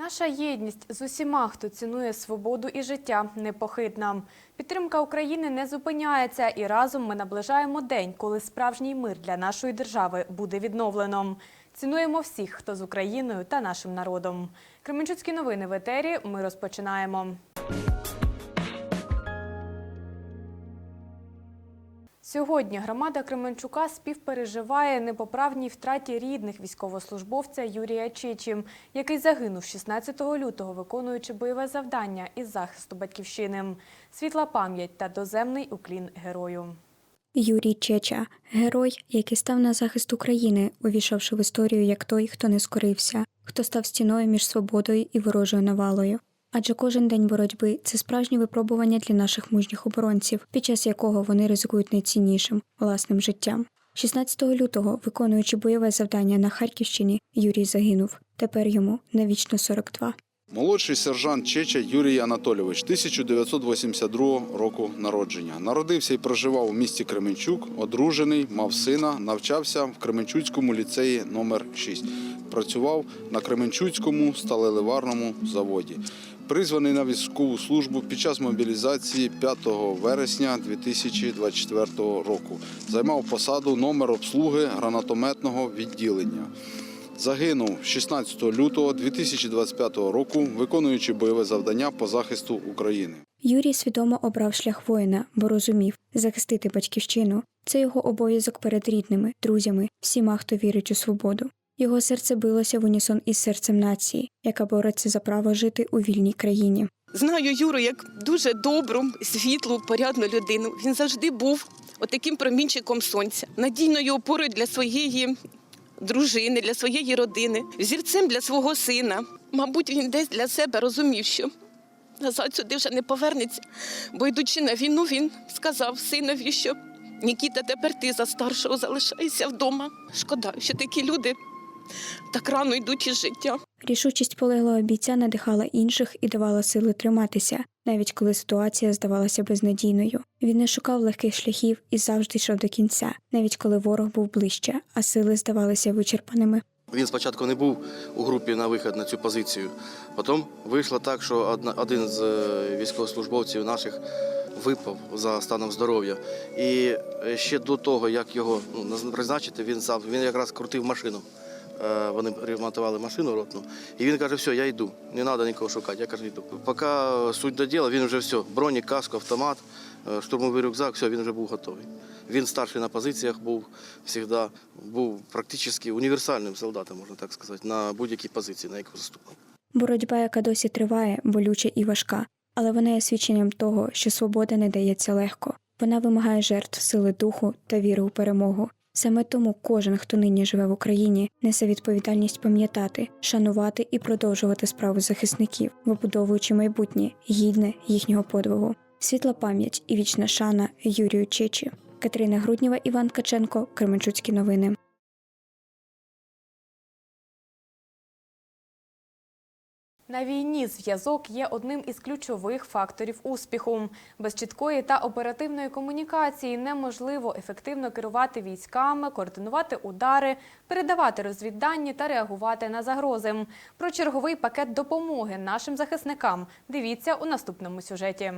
Наша єдність з усіма, хто цінує свободу і життя, непохитна. Підтримка України не зупиняється, і разом ми наближаємо день, коли справжній мир для нашої держави буде відновлено. Цінуємо всіх, хто з Україною та нашим народом. Кременчуцькі новини в етері. Ми розпочинаємо. Сьогодні громада Кременчука співпереживає непоправній втраті рідних військовослужбовця Юрія Чичі, який загинув 16 лютого, виконуючи бойове завдання із захисту батьківщини. Світла пам'ять та доземний уклін герою. Юрій Чеча герой, який став на захист України, увійшовши в історію як той, хто не скорився, хто став стіною між свободою і ворожою навалою. Адже кожен день боротьби це справжнє випробування для наших мужніх оборонців, під час якого вони ризикують найціннішим власним життям. 16 лютого, виконуючи бойове завдання на Харківщині, Юрій загинув. Тепер йому навічно 42. Молодший сержант Чеча Юрій Анатолійович, 1982 року народження. Народився і проживав у місті Кременчук, одружений, мав сина, навчався в Кременчуцькому ліцеї номер 6 Працював на Кременчуцькому сталеливарному заводі. Призваний на військову службу під час мобілізації 5 вересня 2024 року. Займав посаду номер обслуги гранатометного відділення. Загинув 16 лютого 2025 року, виконуючи бойове завдання по захисту України. Юрій свідомо обрав шлях воїна, бо розумів, захистити батьківщину це його обов'язок перед рідними, друзями, всіма, хто вірить у свободу. Його серце билося в унісон із серцем нації, яка бореться за право жити у вільній країні. Знаю Юру як дуже добру, світлу, порядну людину. Він завжди був отаким промінчиком сонця, надійною опорою для своєї дружини, для своєї родини, зірцем для свого сина. Мабуть, він десь для себе розумів, що назад сюди вже не повернеться. Бо йдучи на війну, він сказав синові, що Нікіта, тепер ти за старшого залишайся вдома. Шкода, що такі люди так рано йдуть із життя. Рішучість полеглого бійця надихала інших і давала сили триматися, навіть коли ситуація здавалася безнадійною. Він не шукав легких шляхів і завжди йшов до кінця, навіть коли ворог був ближче, а сили здавалися вичерпаними. Він спочатку не був у групі на вихід на цю позицію. Потім вийшло так, що одна- один з е, військовослужбовців наших випав за станом здоров'я. І е, ще до того, як його ну, призначити, він сам він якраз крутив машину. Е, Вони ремонтували машину ротну. І він каже, все, я йду, не треба нікого шукати. Я кажу, йду. Поки суть до діла, він вже все, броні, каску, автомат, е, штурмовий рюкзак, все, він вже був готовий. Він старший на позиціях був завжди, був практично універсальним солдатом, можна так сказати, на будь-якій позиції, на яку заступав. Боротьба, яка досі триває, болюча і важка, але вона є свідченням того, що свобода не дається легко. Вона вимагає жертв сили духу та віри у перемогу. Саме тому кожен, хто нині живе в Україні, несе відповідальність пам'ятати, шанувати і продовжувати справу захисників, вибудовуючи майбутнє гідне їхнього подвигу. Світла пам'ять і вічна шана Юрію Чечі. Катерина Груднєва, Іван Каченко, Кременчуцькі новини. На війні зв'язок є одним із ключових факторів успіху. Без чіткої та оперативної комунікації неможливо ефективно керувати військами, координувати удари, передавати розвіддані та реагувати на загрози. Про черговий пакет допомоги нашим захисникам дивіться у наступному сюжеті.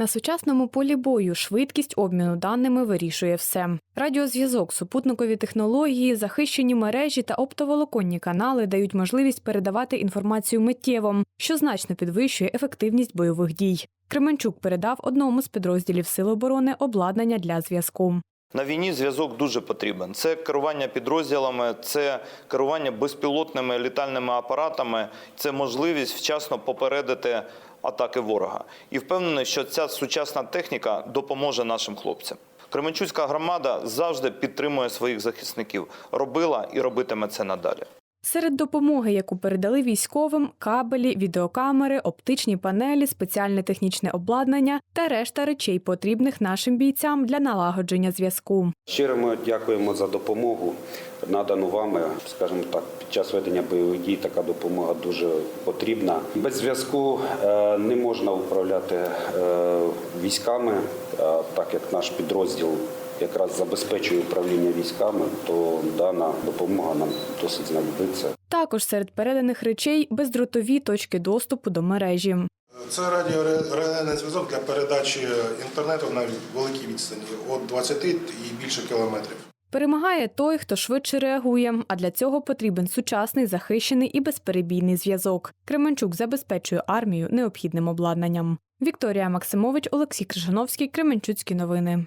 На сучасному полі бою швидкість обміну даними вирішує все. Радіозв'язок, супутникові технології, захищені мережі та оптоволоконні канали дають можливість передавати інформацію миттєво, що значно підвищує ефективність бойових дій. Кременчук передав одному з підрозділів Сил оборони обладнання для зв'язку. На війні зв'язок дуже потрібен. Це керування підрозділами, це керування безпілотними літальними апаратами, це можливість вчасно попередити атаки ворога. І впевнений, що ця сучасна техніка допоможе нашим хлопцям. Кременчуцька громада завжди підтримує своїх захисників, робила і робитиме це надалі. Серед допомоги, яку передали військовим, кабелі, відеокамери, оптичні панелі, спеціальне технічне обладнання та решта речей, потрібних нашим бійцям для налагодження зв'язку. Щиро ми дякуємо за допомогу, надану вами. Скажімо так, під час ведення бойових дій така допомога дуже потрібна. Без зв'язку е, не можна управляти е, військами, е, так як наш підрозділ якраз забезпечує управління військами, то дана допомога нам досить знадобиться. Також серед переданих речей бездротові точки доступу до мережі. Це радіорелейний зв'язок для передачі інтернету на великій відстані від 20 і більше кілометрів. Перемагає той, хто швидше реагує, а для цього потрібен сучасний, захищений і безперебійний зв'язок. Кременчук забезпечує армію необхідним обладнанням. Вікторія Максимович, Олексій Крижановський, Кременчуцькі новини.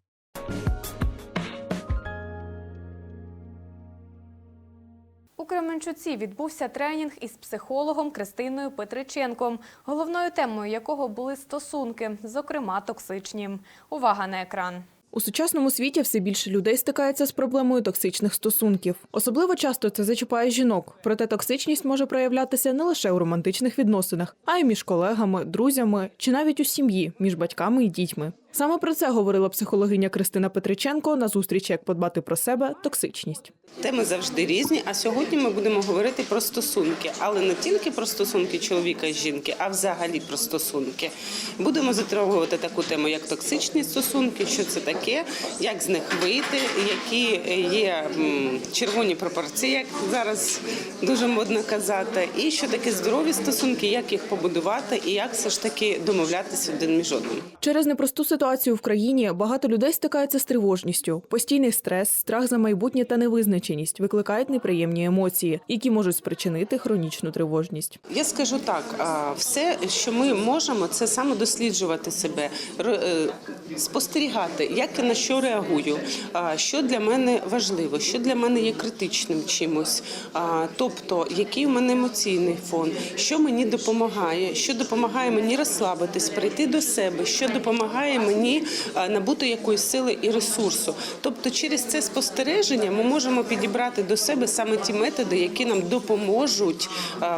У Кременчуці відбувся тренінг із психологом Кристиною Петриченком, головною темою якого були стосунки, зокрема токсичні. Увага на екран. У сучасному світі все більше людей стикається з проблемою токсичних стосунків. Особливо часто це зачіпає жінок. Проте токсичність може проявлятися не лише у романтичних відносинах, а й між колегами, друзями чи навіть у сім'ї між батьками і дітьми. Саме про це говорила психологиня Кристина Петриченко на зустрічі як подбати про себе токсичність. Теми завжди різні. А сьогодні ми будемо говорити про стосунки, але не тільки про стосунки чоловіка і жінки, а взагалі про стосунки. Будемо затрагувати таку тему, як токсичні стосунки, що це таке, як з них вийти, які є червоні пропорції, як зараз дуже модно казати, і що таке здорові стосунки, як їх побудувати і як все ж таки домовлятися один між одним. Через непросту ситуацію в країні багато людей стикаються з тривожністю. Постійний стрес, страх за майбутнє та невизначеність викликають неприємні емоції, які можуть спричинити хронічну тривожність. Я скажу так: все, що ми можемо, це саме досліджувати себе, е, спостерігати, як я на що реагую, що для мене важливо, що для мене є критичним чимось. Тобто, який у мене емоційний фон, що мені допомагає, що допомагає мені розслабитись, прийти до себе, що допомагає мені а, набути якоїсь сили і ресурсу. Тобто, через це спостереження ми можемо підібрати до себе саме ті методи, які нам допоможуть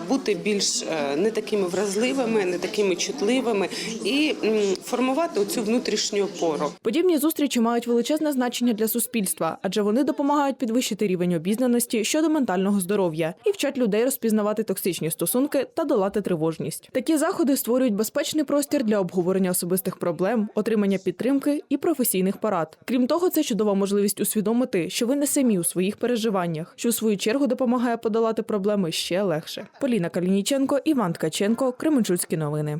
бути більш е, не такими вразливими, не такими чутливими і формувати оцю внутрішню опору. Подібні зустрічі мають величезне значення для суспільства, адже вони допомагають підвищити рівень обізнаності щодо ментального здоров'я і вчать людей розпізнавати токсичні стосунки та долати тривожність. Такі заходи створюють безпечний простір для обговорення особистих проблем, отримання підтримки і професійних порад. Крім того, це чудова можливість усвідомити, що ви не самі у своїх переживаннях, що в свою чергу допомагає подолати проблеми ще легше. Поліна Калініченко, Іван Ткаченко, Кременчуцькі новини.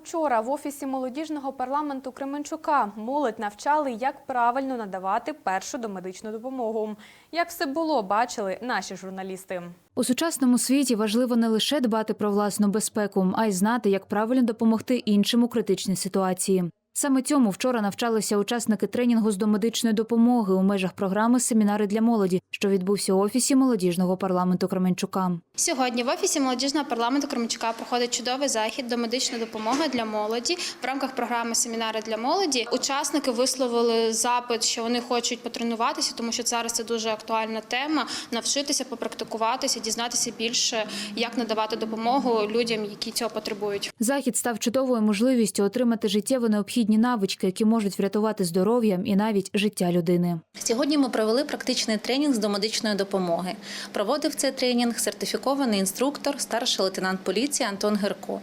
Учора в офісі молодіжного парламенту Кременчука молодь навчали, як правильно надавати першу домедичну допомогу. Як все було, бачили наші журналісти. У сучасному світі важливо не лише дбати про власну безпеку, а й знати, як правильно допомогти іншим у критичній ситуації. Саме цьому вчора навчалися учасники тренінгу з домедичної допомоги у межах програми Семінари для молоді, що відбувся у офісі молодіжного парламенту Кременчука. Сьогодні в офісі молодіжного парламенту Кременчука проходить чудовий захід до медичної допомоги для молоді в рамках програми Семінари для молоді. Учасники висловили запит, що вони хочуть потренуватися, тому що зараз це дуже актуальна тема. Навчитися, попрактикуватися, дізнатися більше, як надавати допомогу людям, які цього потребують. Захід став чудовою можливістю отримати життєво необхідні навички, які можуть врятувати здоров'я і навіть життя людини. Сьогодні ми провели практичний тренінг з домедичної допомоги. Проводив цей тренінг сертифікований інструктор, старший лейтенант поліції Антон Герко.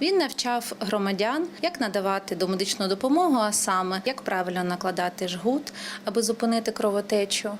Він навчав громадян, як надавати домедичну допомогу, а саме як правильно накладати жгут, аби зупинити кровотечу,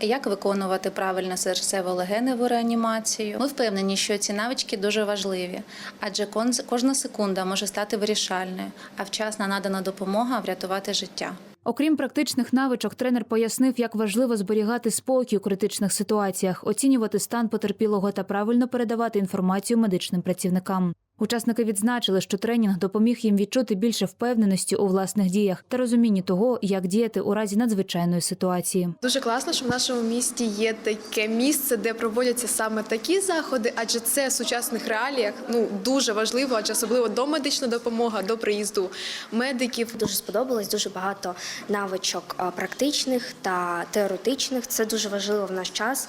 як виконувати правильно серцево-легеневу реанімацію. Ми впевнені, що ці навички дуже важливі, адже кожна секунда може стати вирішальною, а вчасна надана допомога врятувати життя. Окрім практичних навичок, тренер пояснив, як важливо зберігати спокій у критичних ситуаціях, оцінювати стан потерпілого та правильно передавати інформацію медичним працівникам. Учасники відзначили, що тренінг допоміг їм відчути більше впевненості у власних діях та розумінні того, як діяти у разі надзвичайної ситуації. Дуже класно, що в нашому місті є таке місце, де проводяться саме такі заходи, адже це в сучасних реаліях ну дуже важливо, адже особливо домедична допомога до приїзду медиків. Дуже сподобалось дуже багато навичок практичних та теоретичних. Це дуже важливо в наш час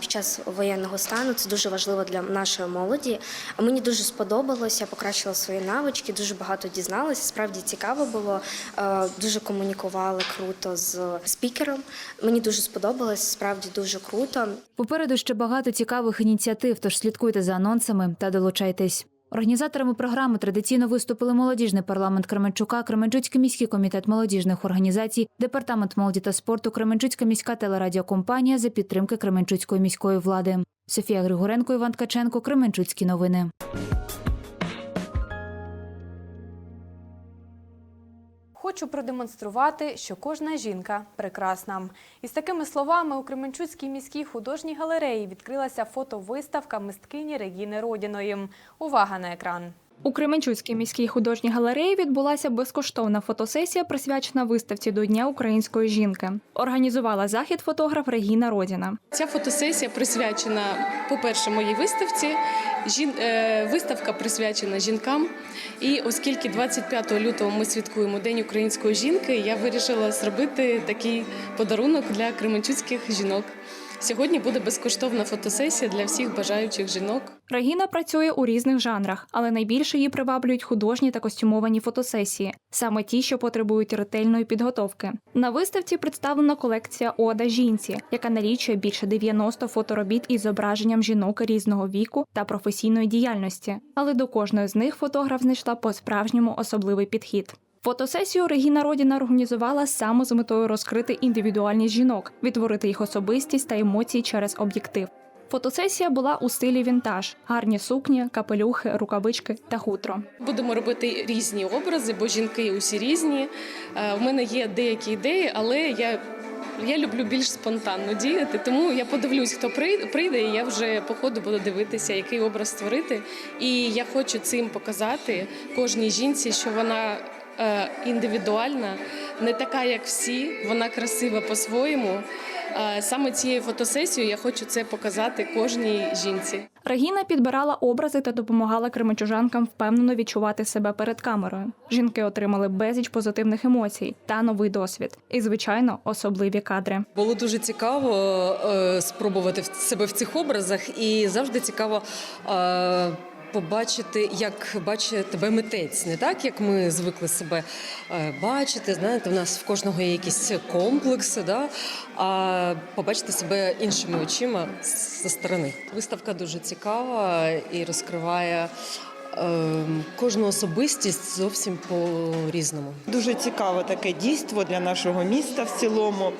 під час воєнного стану. Це дуже важливо для нашої молоді. А Мені дуже сподобалося, я покращила свої навички, дуже багато дізналася. Справді цікаво було. Е, Дуже комунікували круто з спікером. Мені дуже сподобалось, справді дуже круто. Попереду ще багато цікавих ініціатив, тож слідкуйте за анонсами та долучайтесь. Організаторами програми традиційно виступили молодіжний парламент Кременчука, Кременчуцький міський комітет молодіжних організацій, департамент молоді та спорту, Кременчуцька міська телерадіокомпанія за підтримки Кременчуцької міської влади. Софія Григоренко, Іван Ткаченко, Кременчуцькі новини. Хочу продемонструвати, що кожна жінка прекрасна. Із такими словами у Кременчуцькій міській художній галереї відкрилася фотовиставка мисткині Регіни Родіної. Увага на екран. У Кременчуцькій міській художній галереї відбулася безкоштовна фотосесія, присвячена виставці до Дня української жінки. Організувала захід фотограф Регіна Родіна. Ця фотосесія присвячена, по-перше, моїй виставці. Жін... е, Виставка присвячена жінкам. І оскільки 25 лютого ми святкуємо День української жінки, я вирішила зробити такий подарунок для кременчуцьких жінок. Сьогодні буде безкоштовна фотосесія для всіх бажаючих жінок. Регіна працює у різних жанрах, але найбільше її приваблюють художні та костюмовані фотосесії, саме ті, що потребують ретельної підготовки. На виставці представлена колекція Ода жінці, яка налічує більше 90 фоторобіт із зображенням жінок різного віку та професійної діяльності. Але до кожної з них фотограф знайшла по-справжньому особливий підхід. Фотосесію Регіна Родіна організувала саме з метою розкрити індивідуальність жінок, відтворити їх особистість та емоції через об'єктив. Фотосесія була у стилі вінтаж: гарні сукні, капелюхи, рукавички та хутро. Будемо робити різні образи, бо жінки усі різні. Е, У мене є деякі ідеї, але я. Я люблю більш спонтанно діяти, тому я подивлюсь, хто прийде, і я вже по ходу буду дивитися, який образ створити. І я хочу цим показати кожній жінці, що вона е, індивідуальна, не така, як всі, вона красива по-своєму. Е, Саме цією фотосесією я хочу це показати кожній жінці. Регіна підбирала образи та допомагала кременчужанкам впевнено відчувати себе перед камерою. Жінки отримали безліч позитивних емоцій та новий досвід. І, звичайно, особливі кадри. Було дуже цікаво е, спробувати в- себе в цих образах, і завжди цікаво. Побачити, як бачить тебе митець, не так як ми звикли себе е, бачити. Знаєте, в нас в кожного є якісь комплекси, да? а побачити себе іншими очима зі сторони. Виставка дуже цікава і розкриває е, кожну особистість зовсім по-різному. Дуже цікаве таке дійство для нашого міста в цілому.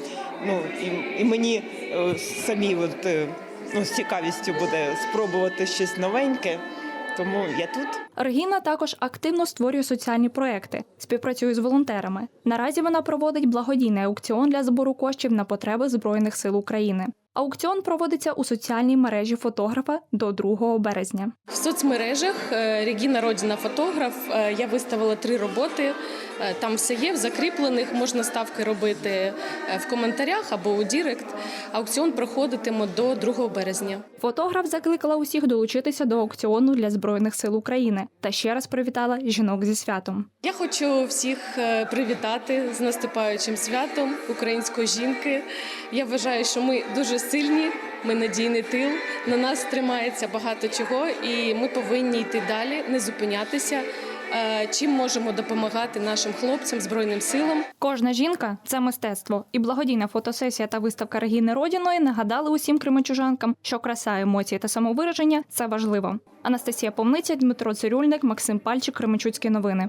Ну і, і мені е, самі от, е, ну, з цікавістю буде спробувати щось новеньке. Тому я тут. Регіна також активно створює соціальні проекти, співпрацює з волонтерами. Наразі вона проводить благодійний аукціон для збору коштів на потреби Збройних сил України. Аукціон проводиться у соціальній мережі фотографа до 2 березня. В соцмережах е, Регіна Родіна фотограф. е, Я виставила три роботи. Е, Там все є в закріплених. Можна ставки робити в коментарях або у Дірект. Аукціон проходитиме до 2 березня. Фотограф закликала усіх долучитися до аукціону для збройних сил України та ще раз привітала жінок зі святом. Я хочу всіх привітати з наступаючим святом української жінки. Я вважаю, що ми дуже сильні, ми надійний тил. На нас тримається багато чого, і ми повинні йти далі, не зупинятися. Е, Чим можемо допомагати нашим хлопцям, збройним силам. Кожна жінка це мистецтво, і благодійна фотосесія та виставка Регіни Родіної нагадали усім кременчужанкам, що краса, емоції та самовираження це важливо. Анастасія Повниця, Дмитро Цирюльник, Максим Пальчик, Кременчуцькі новини.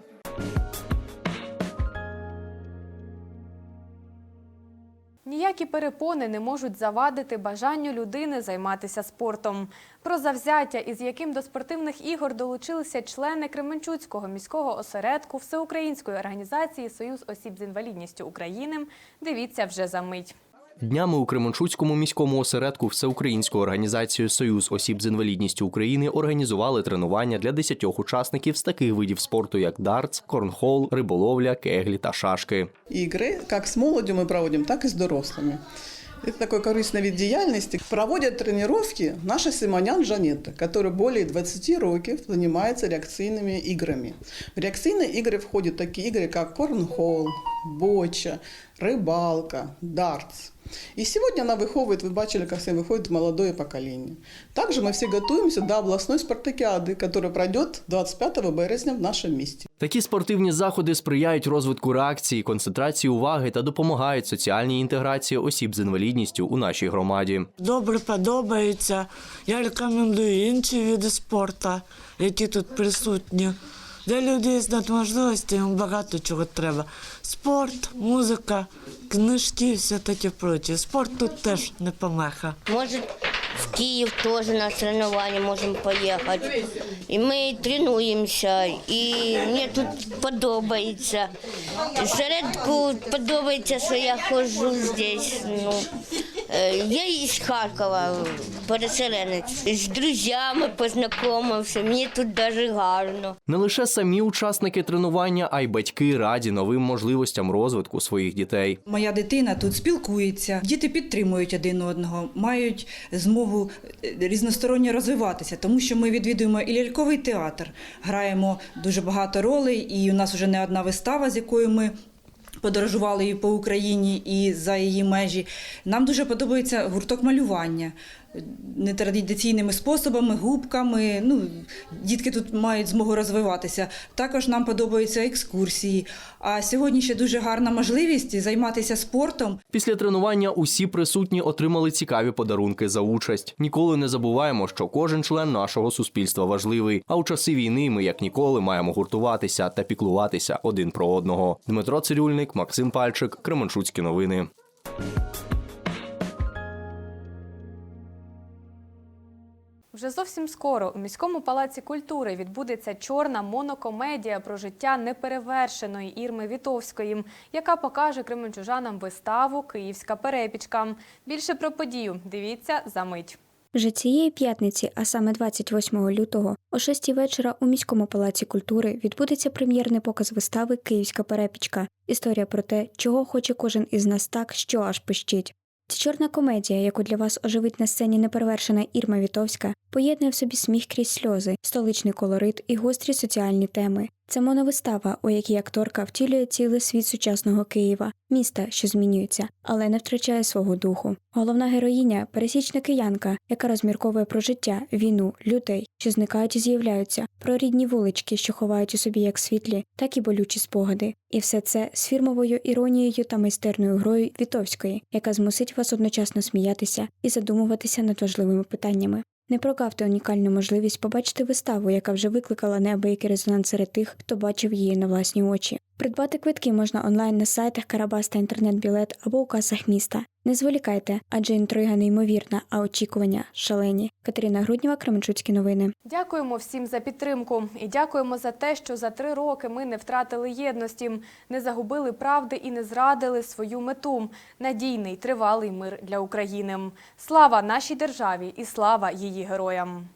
Ніякі перепони не можуть завадити бажанню людини займатися спортом. Про завзяття, із яким до спортивних ігор долучилися члени Кременчуцького міського осередку Всеукраїнської організації Союз осіб з інвалідністю України, дивіться вже за мить. Днями у Кременчуцькому міському осередку Всеукраїнської організації Союз осіб з інвалідністю України організували тренування для 10 учасників з таких видів спорту, як дартс, корнхол, риболовля, кеглі та шашки. игры как с молодью мы проводим, так и с дорослыми. Это такой корыстный вид деятельности. Проводят тренировки наша Симонян Жанетта, которая более 20 років занимается реакційними играми. В реакційні ігри входять такі ігри, как корнхол, боча, рыбалка, дартс. И сегодня она выховывает, вы бачили, как сегодня выходит молодое поколение. Также мы все готовимся до областной спартакиады, которая пройдет 25 березня в нашем месте. Такі спортивні заходи сприяють розвитку реакції, концентрації уваги та допомагають соціальній інтеграції осіб з інвалідністю у нашій громаді. Добре подобається. Я рекомендую інші види спорту, які тут присутні. Для людей з надможливостями багато чого треба. Спорт, музика, книжки, все таке проче. Спорт тут теж не помеха. Может, в Киев тоже на соревнования можем поехать. И мы тренуемся, и мне тут подобається. Середку подобається, що я ходжу здесь. Ну, я із Харкова, переселенець. З друзями познайомився, мені тут дуже гарно. Не лише самі учасники тренування, а й батьки раді новим можливостям розвитку своїх дітей. Моя дитина тут спілкується, діти підтримують один одного, мають змогу е, різносторонньо розвиватися, тому що ми відвідуємо і ляльковий театр, граємо дуже багато ролей, і у нас вже не одна вистава, з якою ми. Подорожували і по Україні і за її межі. Нам дуже подобається гурток малювання нетрадиційними способами, губками. Ну, дітки тут мають змогу розвиватися. Також нам подобаються екскурсії. А сьогодні ще дуже гарна можливість займатися спортом. Після тренування усі присутні отримали цікаві подарунки за участь. Ніколи не забуваємо, що кожен член нашого суспільства важливий. А у часи війни ми як ніколи маємо гуртуватися та піклуватися один про одного. Дмитро Цирюльник, Максим Пальчик, Кременчуцькі новини. Вже зовсім скоро у міському палаці культури відбудеться чорна монокомедія про життя неперевершеної Ірми Вітовської, яка покаже кременчужанам виставу Київська перепічка. Більше про подію дивіться за мить. Вже цієї п'ятниці, а саме 28 лютого, о 6 вечора у міському палаці культури відбудеться прем'єрний показ вистави Київська перепічка. Історія про те, чого хоче кожен із нас так, що аж пищить. Ця чорна комедія, яку для вас оживить на сцені неперевершена Ірма Вітовська, поєднує в собі сміх крізь сльози, столичний колорит і гострі соціальні теми. Це моновистава, у якій акторка втілює цілий світ сучасного Києва, міста, що змінюється, але не втрачає свого духу. Головна героїня пересічна киянка, яка розмірковує про життя, війну, людей, що зникають і з'являються, про рідні вулички, що ховають у собі як світлі, так і болючі спогади. І все це з фірмовою іронією та майстерною грою Вітовської, яка змусить вас одночасно сміятися і задумуватися над важливими питаннями. Не прогавте унікальну можливість побачити виставу, яка вже викликала неабиякий резонанс серед тих, хто бачив її на власні очі. Придбати квитки можна онлайн на сайтах Карабас та інтернет-білет або у касах міста. Не зволікайте, адже інтрига неймовірна, а очікування шалені. Катерина Груднєва, Кременчуцькі новини. Дякуємо всім за підтримку і дякуємо за те, що за три роки ми не втратили єдності, не загубили правди і не зрадили свою мету надійний тривалий мир для України. Слава нашій державі і слава її героям.